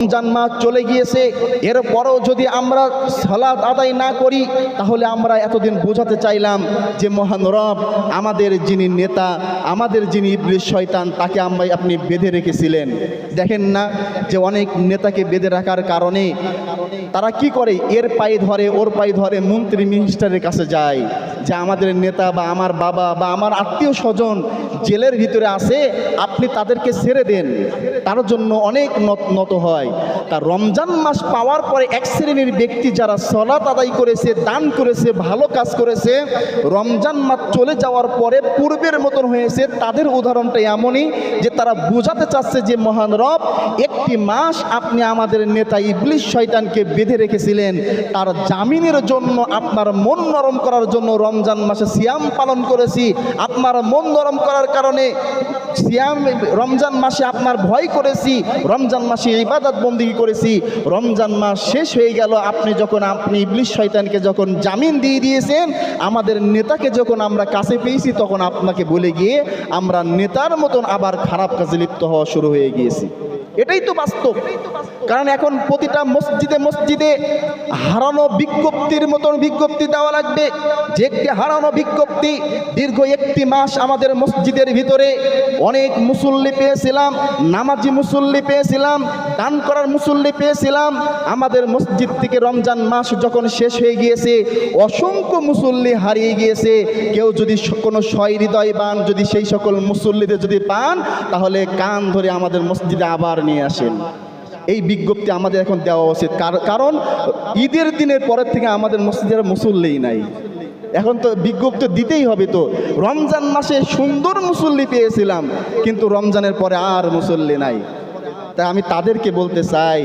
রমজান চলে গিয়েছে, এরপরও যদি আমরা সালাদ আদায় না করি, তাহলে আমরা এতদিন বোঝাতে চাইলাম যে মহান রব আমাদের যিনি নেতা, আমাদের যিনি ইবলিশ শয়তান, তাকে আমরা আপনি বেঁধে রেখেছিলেন। দেখেন না যে অনেক নেতাকে বেঁধে রাখার কারণে তারা কি করে? এর পায়ে ধরে, ওর পায়ে ধরে মন্ত্রী, মিনিস্টারের কাছে যায় যে আমাদের নেতা বা আমার বাবা বা আমার আত্মীয় স্বজন জেলের ভিতরে আছে, আপনি তাদেরকে ছেড়ে দেন। তার জন্য অনেক নত হয়। তা রমজান মাস পাওয়ার পরে এক শ্রেণির ব্যক্তি যারা সলাত আদায় করেছে, দান করেছে, ভালো কাজ করেছে, রমজান মাস চলে যাওয়ার পরে পূর্বের মতন হয়েছে, তাদের উদাহরণটা এমনই যে তারা বোঝাতে চাচ্ছে যে, মহান রব, একটি মাস আপনি আমাদের নেতা ইবলিশ শয়তানকে বেঁধে রেখেছিলেন। তার জামিনের জন্য আপনার মন নরম করার জন্য রমজান মাসে সিয়াম পালন করেছি। আপনার মন নরম করার কারণে সিয়াম, রমজান মাসে আপনার ভয় করেছি। রমজান মাসে ইবাদত বন্দিগি করেছি। রমজান মাস শেষ হয়ে গেল। আপনি যখন, আপনি ইবলিশ শয়তানকে যখন জামিন দিয়ে দিয়েছেন, আমাদের নেতাকে যখন আমরা কাছে পেয়েছি, তখন আপনাকে বলে গিয়ে আমরা নেতার মতন আবার খারাপ কাজে লিপ্ত হওয়া শুরু হয়ে গিয়েছি। এটাই তো বাস্তব। কারণ এখন প্রতিটা মসজিদে মসজিদে হারানো বিজ্ঞপ্তির মতন বিজ্ঞপ্তি দেওয়া লাগবে। যে একটি হারানো বিজ্ঞপ্তি দীর্ঘ একটি মাস আমাদের মসজিদের ভিতরে অনেক মুসল্লি পেয়েছিলাম, নামাজি মুসল্লি পেয়েছিলাম, দান করার মুসল্লি পেয়েছিলাম। আমাদের মসজিদ থেকে রমজান মাস যখন শেষ হয়ে গিয়েছে, অসংখ্য মুসল্লি হারিয়ে গিয়েছে। কেউ যদি কোনো সহৃদয়বান যদি সেই সকল মুসল্লিদের যদি পান, তাহলে কান ধরে আমাদের মসজিদে আবার নিয়ে আসেন। এই বিজ্ঞপ্তি আমাদের এখন দেওয়া উচিত। কারণ ঈদের দিনের পরের থেকে আমাদের মসজিদের মুসল্লিই নাই। এখন তো বিজ্ঞপ্তি দিতেই হবে তো। রমজান মাসে সুন্দর মুসল্লি পেয়েছিলাম, কিন্তু রমজানের পরে আর মুসল্লি নাই। তাই আমি তাদেরকে বলতে চাই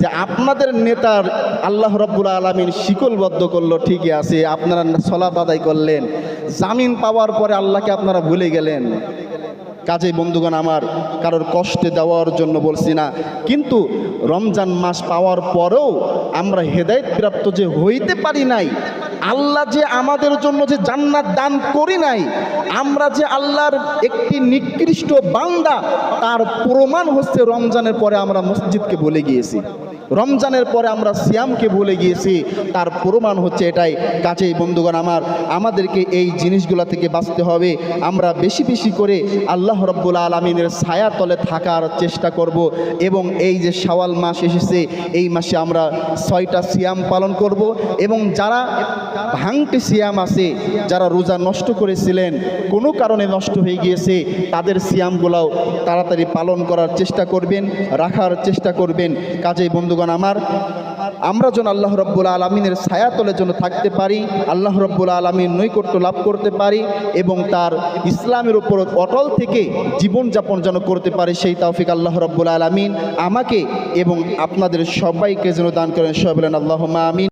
যে আপনাদের নেতার আল্লাহ রব্বুল আলমিন শিকলবদ্ধ করল, ঠিকই আছে। আপনারা সলাত আদায় করলেন। জামিন পাওয়ার পরে আল্লাহকে আপনারা ভুলে গেলেন। কাজেই বন্ধুগণ আমার কারোর কষ্টে দেওয়ার জন্য বলছি না। কিন্তু রমজান মাস পাওয়ার পরেও আমরা হেদায়ত প্রাপ্ত যে হইতে পারি নাই, আল্লাহ যে আমাদের জন্য যে জান্নাত দান করি নাই, আমরা যে আল্লাহর একটি নিকৃষ্ট বান্দা, তার প্রমাণ হচ্ছে রমজানের পরে আমরা মসজিদকে বলে গিয়েছি। রমজানের পরে আমরা সিয়ামকে ভুলে গিয়েছি। তার প্রমাণ হচ্ছে এটাই। কাছেই বন্ধুগণ আমার, আমাদেরকে এই জিনিসগুলো থেকে বাঁচতে হবে। আমরা বেশি বেশি করে আল্লাহ রব্বুল আলমিনের ছায়া তলে থাকার চেষ্টা করব এবং এই যে শাওয়াল মাস এসেছে, এই মাসে আমরা ছয়টা সিয়াম পালন করব এবং যারা ভাঙটি সিয়াম আছে, যারা রোজা নষ্ট করেছিলেন, কোনো কারণে নষ্ট হয়ে গিয়েছে, তাদের সিয়ামগুলাও তাড়াতাড়ি পালন করার চেষ্টা করবেন, রাখার চেষ্টা করবেন। কাজেই বন্ধুগণ আমার, আমরা যেন আল্লাহ রব্বুল আলমিনের ছায়াতলের যেন থাকতে পারি, আল্লাহ রব্বুল আলমীর নৈকট্য লাভ করতে পারি এবং তার ইসলামের উপর অটল থেকে জীবনযাপন যেন করতে পারি, সেই তৌফিক আল্লাহ রব্বুল আলমিন আমাকে এবং আপনাদের সবাইকে যেন দান করেন। সবাই বলেন আল্লাহ আমিন।